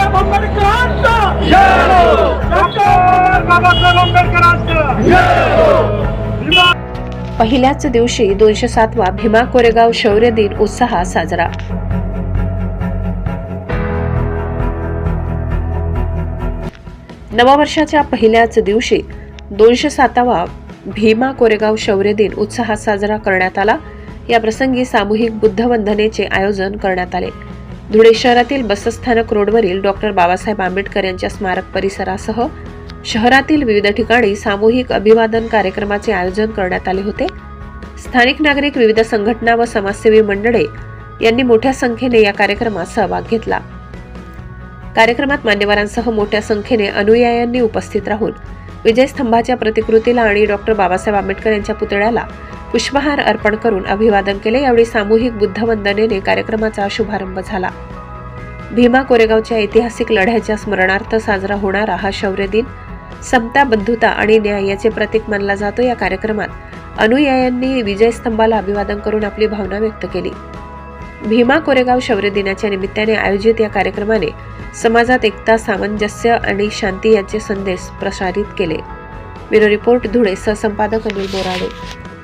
आंबेडकरांचा डॉक्टर बाबासाहेब आंबेडकरांचा पहिल्याच दिवशी दोनशे सातवा भीमा कोरेगाव शौर्य दिन उत्साहात साजरा. नववर्षाच्या पहिल्याच दिवशी दोनशे सातावा भीमा कोरेगाव शौर्य दिन उत्साहात साजरा करण्यात आला. या प्रसंगी सामूहिक बुद्धवंदनेचे आयोजन करण्यात आले. धुळे शहरातील बसस्थानक रोडवरील डॉक्टर बाबासाहेब आंबेडकर यांच्या स्मारक परिसरासह शहरातील विविध ठिकाणी सामूहिक अभिवादन कार्यक्रमाचे आयोजन करण्यात आले होते. स्थानिक नागरिक विविध संघटना व समाजसेवी मंडळे यांनी मोठ्या संख्येने या कार्यक्रमात सहभाग घेतला. कार्यक्रमात मान्यवरांसह मोठ्या संख्येने अनुयायांनी उपस्थित राहून विजयस्तंभाच्या प्रतिकृतीला आणि डॉक्टर बाबासाहेब आंबेडकर यांच्या पुतळ्याला पुष्पहार अर्पण करून अभिवादन केले. यावेळी सामूहिक बुद्धवंदनेने कार्यक्रमाचा शुभारंभ झाला. भीमा कोरेगावच्या ऐतिहासिक लढ्याच्या स्मरणार्थ साजरा होणारा हा शौर्य दिन समता बंधुता आणि न्याय याचे प्रतीक मानला जातो. या कार्यक्रमात अनुयायांनी विजयस्तंभाला अभिवादन करून आपली भावना व्यक्त केली. भीमा कोरेगाव शौर्य दिनाच्या निमित्ताने आयोजित या कार्यक्रमाने समाजात एकता सामंजस्य आणि शांती यांचे संदेश प्रसारित केले. ब्युरो रिपोर्ट धुळे सहसंपादक अनिल बोराडे.